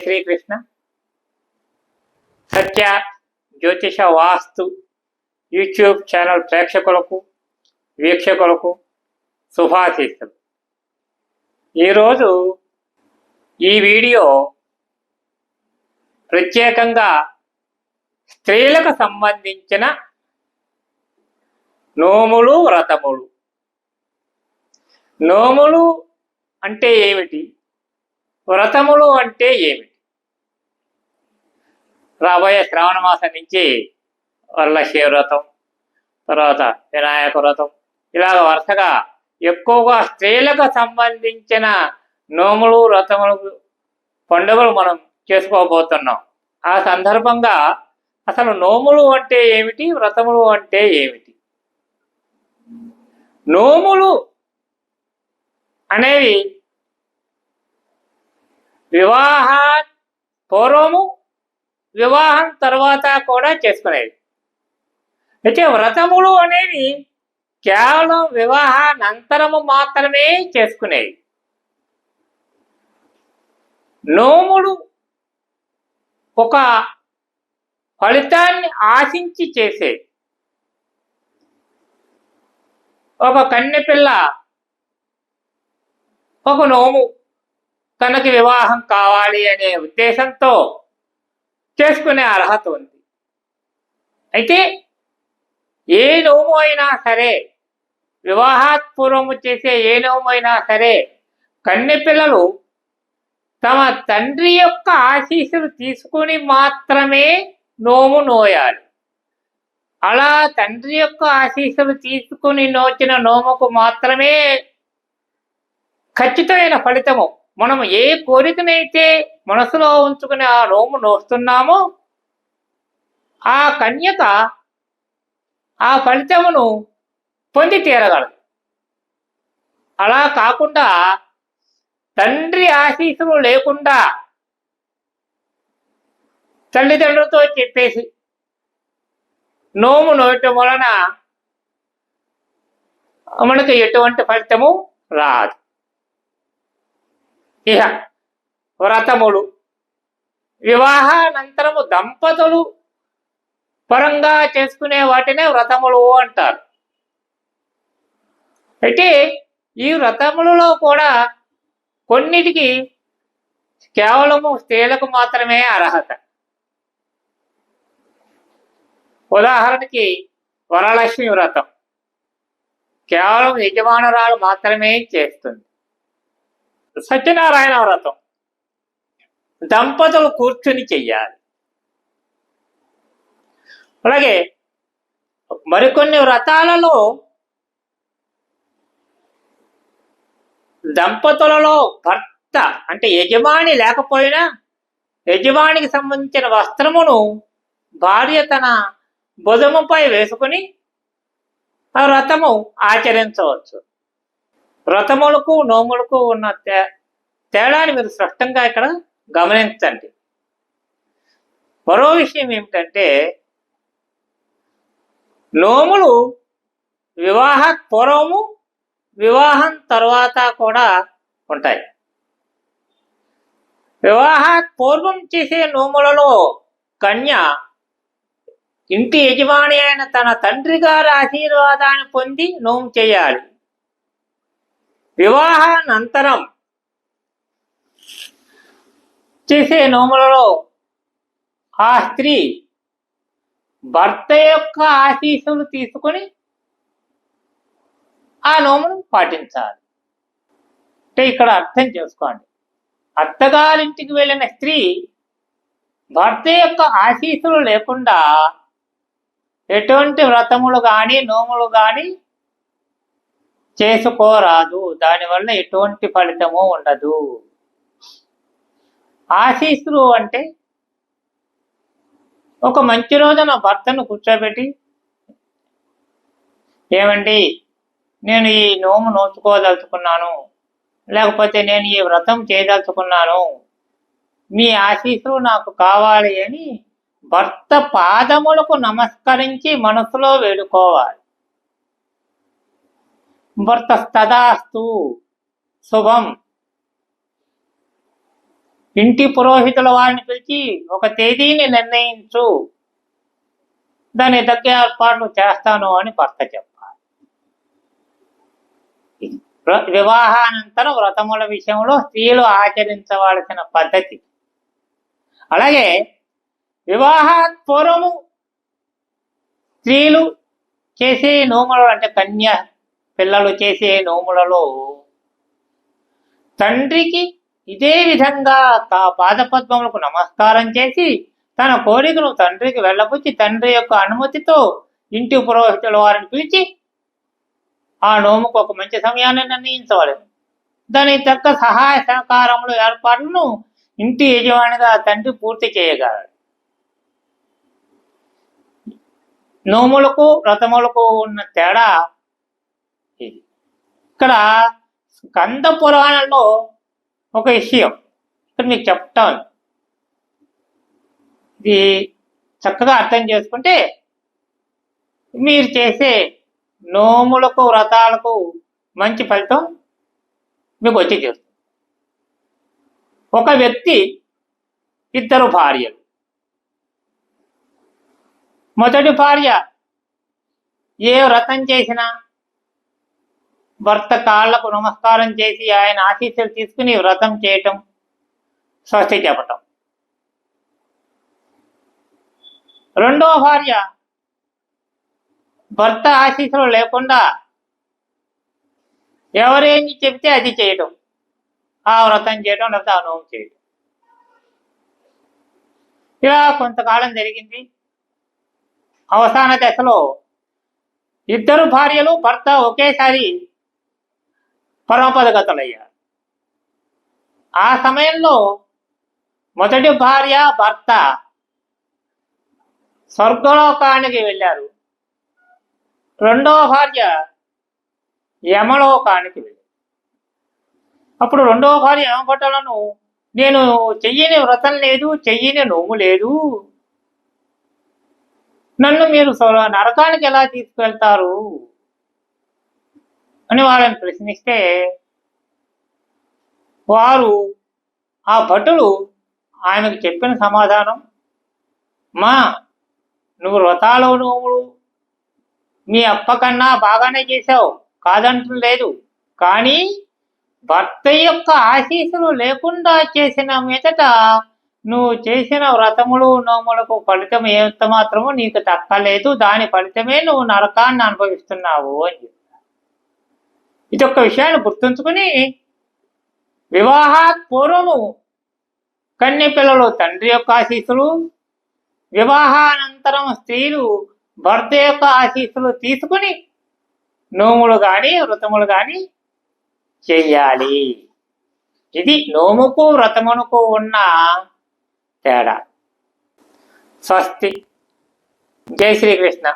శ్రీకృష్ణ సత్య జ్యోతిష వాస్తు YouTube channel ప్రేక్షకులకు వీక్షకులకు శుభాశీస్సులు. ఈరోజు ఈ వీడియో ప్రత్యేకంగా స్త్రీలకు సంబంధించిన నోములు వ్రతములు. నోములు అంటే ఏమిటి? వ్రతములు అంటే ఏమిటి? రాబోయే శ్రావణ మాసం నుంచి వరలక్ష్మి వ్రతం తర్వాత వినాయక వ్రతం ఇలాగ వరుసగా ఎక్కువగా స్త్రీలకు సంబంధించిన నోములు వ్రతములు పండుగలు మనం చేసుకోబోతున్నాం. ఆ సందర్భంగా అసలు నోములు అంటే ఏమిటి? వ్రతములు అంటే ఏమిటి? నోములు అనేవి వివాహ పూర్వము వివాహం తర్వాత కూడా చేసుకునేది. అయితే వ్రతములు అనేవి కేవలం వివాహానంతరము మాత్రమే చేసుకునేవి నోములు ఒక ఫలితాన్ని ఆశించి చేసే ఒక కన్నెపిల్ల ఒక నోము తనకి వివాహం కావాలి అనే ఉద్దేశంతో చేసుకునే అర్హత ఉంది. అయితే ఏ నోము అయినా సరే వివాహాత్పూర్వము చేసే ఏ నోము అయినా సరే కన్నె పిల్లలు తమ తండ్రి యొక్క ఆశీస్సులు తీసుకుని మాత్రమే నోము నోయాలి. అలా తండ్రి యొక్క ఆశీస్సులు తీసుకుని నోచిన నోముకు మాత్రమే ఖచ్చితమైన ఫలితము. మనం ఏ కోరికనైతే మనసులో ఉంచుకుని ఆ నోము నోస్తున్నామో ఆ కన్యక ఆ ఫలితమును పొంది తీరగలదు. అలా కాకుండా తండ్రి ఆశీస్సులు లేకుండా తల్లిదండ్రులతో చెప్పేసి నోము నోయటం వలన మనకు ఎటువంటి ఫలితము రాదు. ఇహ వ్రతములు. వివాహానంతరము దంపతులు పరంగా చేసుకునే వాటినే వ్రతములు అంటారు. అయితే ఈ వ్రతములలో కూడా కొన్నిటికి కేవలము స్త్రీలకు మాత్రమే అర్హత. ఉదాహరణకి వరలక్ష్మి వ్రతం. కేవలం యజమానురాలు మాత్రమే చేస్తుంది. సత్యనారాయణ వ్రతం. దంపతులు కూర్చుని చెయ్యాలి. అలాగే మరికొన్ని వ్రతాలలో దంపతులలో భర్త అంటే యజమాని లేకపోయినా యజమానికి సంబంధించిన వస్త్రమును భార్య తన భుజముపై వేసుకుని ఆ వ్రతము ఆచరించవచ్చు. వ్రతములకు నోములకు ఉన్న తే తేడాని మీరు స్పష్టంగా ఇక్కడ గమనించండి. మరో విషయం ఏమిటంటే నోములు వివాహ పూర్వము వివాహం తర్వాత కూడా ఉంటాయి. వివాహ పూర్వం చేసే నోములలో కన్య ఇంటి యజమాని అయిన తన తండ్రి గారి ఆశీర్వాదాన్ని పొంది నోము చేయాలి. వివాహానంతరం చేసే నోములలో ఆ స్త్రీ భర్త యొక్క ఆశీస్సులు తీసుకొని ఆ నోమును పాటించాలి. అంటే ఇక్కడ అర్థం చేసుకోండి. అత్తగారింటికి వెళ్ళిన స్త్రీ భర్త యొక్క ఆశీస్సులు లేకుండా ఎటువంటి వ్రతములు కానీ నోములు కానీ చేసుకోరాదు. దానివల్ల ఎటువంటి ఫలితము ఉండదు. ఆశీస్సులు అంటే ఒక మంచి రోజున భర్తను కూర్చోబెట్టి ఏమండి నేను ఈ నోము నోచుకోదలుచుకున్నాను లేకపోతే నేను ఈ వ్రతం చేయదలుచుకున్నాను. మీ ఆశీస్సులు నాకు కావాలి అని భర్త పాదములకు నమస్కరించి మనసులో వేడుకోవాలి. భర్త శుభం. ఇంటి పురోహితుల వారిని పిలిచి ఒక తేదీని నిర్ణయించు. దాని తగ్గ ఏర్పాట్లు చేస్తాను అని భర్త చెప్పాలి. వ్ర- వివాహానంతరం వ్రతముల విషయంలో స్త్రీలు ఆచరించవలసిన పద్ధతి. అలాగే వివాహ పూర్వము స్త్రీలు చేసే నోములు అంటే కన్య పిల్లలు చేసే నోములలో తండ్రికి ఇదే విధంగా తా పాదపద్మములకు నమస్కారం చేసి తన కోరికను తండ్రికి వెళ్ళబుచ్చి తండ్రి యొక్క అనుమతితో ఇంటి పురోహితుల వారిని పిలిచి ఆ నోముకు ఒక మంచి సమయాన్ని నిర్ణయించవాలి. దానికి తగ్గ సహాయ సహకారములు ఏర్పాట్లను ఇంటి యజమానిగా తండ్రి పూర్తి చేయగలడు. నోములకు వ్రతములకు ఉన్న తేడా ఇక్కడ స్కంద పురాణంలో ఒక విషయం ఇక్కడ మీకు చెప్తాను. ఇది చక్కగా అర్థం చేసుకుంటే మీరు చేసే నోములకు వ్రతాలకు మంచి ఫలితం మీకు వచ్చి చేస్తుంది ఒక వ్యక్తి ఇద్దరు భార్యలు. మొదటి భార్య ఏ వ్రతం చేసినా భర్త కాళ్ళకు నమస్కారం చేసి ఆయన ఆశీస్సులు తీసుకుని వ్రతం చేయటం స్వస్తి చెప్పటం. రెండవ భార్య భర్త ఆశీస్సులు లేకుండా ఎవరేమి చెప్తే అది చేయటం. ఆ వ్రతం చేయటం లేకపోతే అనుభవం చేయటం. ఇలా కొంతకాలం జరిగింది. అవసాన దశలో ఇద్దరు భార్యలు భర్త ఒకేసారి పరమపదగతులయ్యారు. ఆ సమయంలో మొదటి భార్య భర్త స్వర్గలోకానికి వెళ్ళారు. రెండవ భార్య యమలోకానికి వెళ్ళారు. అప్పుడు రెండవ భార్య యమపట్టలను నేను చెయ్యని వ్రతం లేదు చెయ్యని నోము లేదు. నన్ను మీరు నరకానికి ఎలా తీసుకెళ్తారు? అని వాళ్ళని ప్రశ్నిస్తే వారు ఆ భటులు ఆయనకు చెప్పిన సమాధానం మా నువ్వు వ్రతాలు నోములు మీ అప్ప కన్నా బాగానే చేసావు కాదంటలేదు కానీ భర్త యొక్క ఆశీస్సులు లేకుండా చేసిన మీదట నువ్వు చేసిన వ్రతములు నోములకు ఫలితం ఎంత మాత్రము నీకు తక్కలేదు. దాని ఫలితమే నువ్వు నరకాన్ని అనుభవిస్తున్నావు అని ఇదొక్క విషయాన్ని గుర్తుంచుకుని వివాహాత్ పూర్వము కన్య పిల్లలు తండ్రి యొక్క ఆశీస్సులు వివాహానంతరం స్త్రీలు భర్త యొక్క ఆశీస్సులు తీసుకుని నోములు కానీ వ్రతములు కానీ చెయ్యాలి ఇది నోముకు వ్రతమునకు ఉన్న తేడా. స్వస్తి. జై శ్రీకృష్ణ